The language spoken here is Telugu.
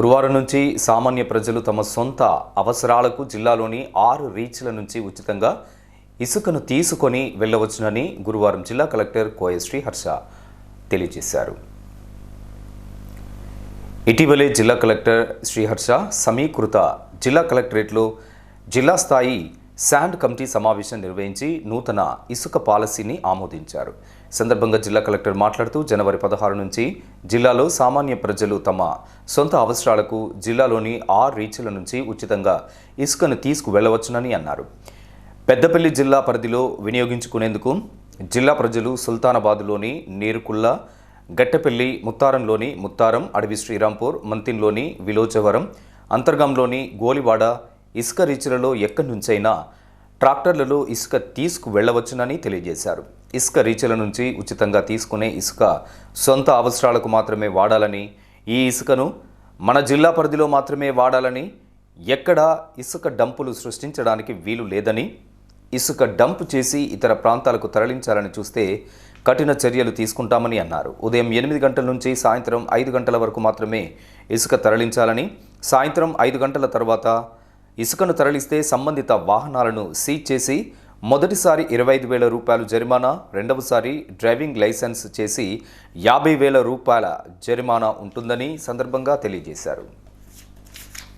గురువారం నుంచి సామాన్య ప్రజలు తమ సొంత అవసరాలకు జిల్లాలోని ఆరు రీచ్ల నుంచి ఉచితంగా ఇసుకను తీసుకొని వెళ్ళవచ్చునని గురువారం జిల్లా కలెక్టర్ కోయశ్రీ హర్ష తెలియజేశారు. ఇటీవలే జిల్లా కలెక్టర్ శ్రీహర్ష సమీకృత జిల్లా కలెక్టరేట్లో జిల్లా స్థాయి శాండ్ కమిటీ సమావేశం నిర్వహించి నూతన ఇసుక పాలసీని ఆమోదించారు. సందర్భంగా జిల్లా కలెక్టర్ మాట్లాడుతూ జనవరి పదహారు నుంచి జిల్లాలో సామాన్య ప్రజలు తమ సొంత అవసరాలకు జిల్లాలోని ఆరు రీచ్ల నుంచి ఉచితంగా ఇసుకను తీసుకువెళ్ళవచ్చునని అన్నారు. పెద్దపల్లి జిల్లా పరిధిలో వినియోగించుకునేందుకు జిల్లా ప్రజలు సుల్తానాబాద్లోని నీరుకుల్ల గట్టెపల్లి ముత్తారంలోని ముత్తారం అడవి శ్రీరాంపూర్ మంతిన్లోని విలోచవరం అంతర్గంలోని గోలివాడ ఇసుక రీచ్లలో ఎక్కడి నుంచైనా ట్రాక్టర్లలో ఇసుక తీసుకు వెళ్ళవచ్చునని తెలియజేశారు. ఇసుక రీచ్ల నుంచి ఉచితంగా తీసుకునే ఇసుక సొంత అవసరాలకు మాత్రమే వాడాలని ఈ ఇసుకను మన జిల్లా పరిధిలో మాత్రమే వాడాలని ఎక్కడా ఇసుక డంపులు సృష్టించడానికి వీలు లేదని ఇసుక డంప్ చేసి ఇతర ప్రాంతాలకు తరలించాలని చూస్తే కఠిన చర్యలు తీసుకుంటామని అన్నారు. ఉదయం ఎనిమిది గంటల నుంచి సాయంత్రం ఐదు గంటల వరకు మాత్రమే ఇసుక తరలించాలని సాయంత్రం ఐదు గంటల తర్వాత ఇసుకను తరలిస్తే సంబంధిత వాహనాలను సీజ్ చేసి మొదటిసారి ఇరవై ఐదు వేల రూపాయలు జరిమానా రెండవసారి డ్రైవింగ్ లైసెన్స్ చేసి యాభై వేల రూపాయల జరిమానా ఉంటుందని సందర్భంగా తెలియజేశారు.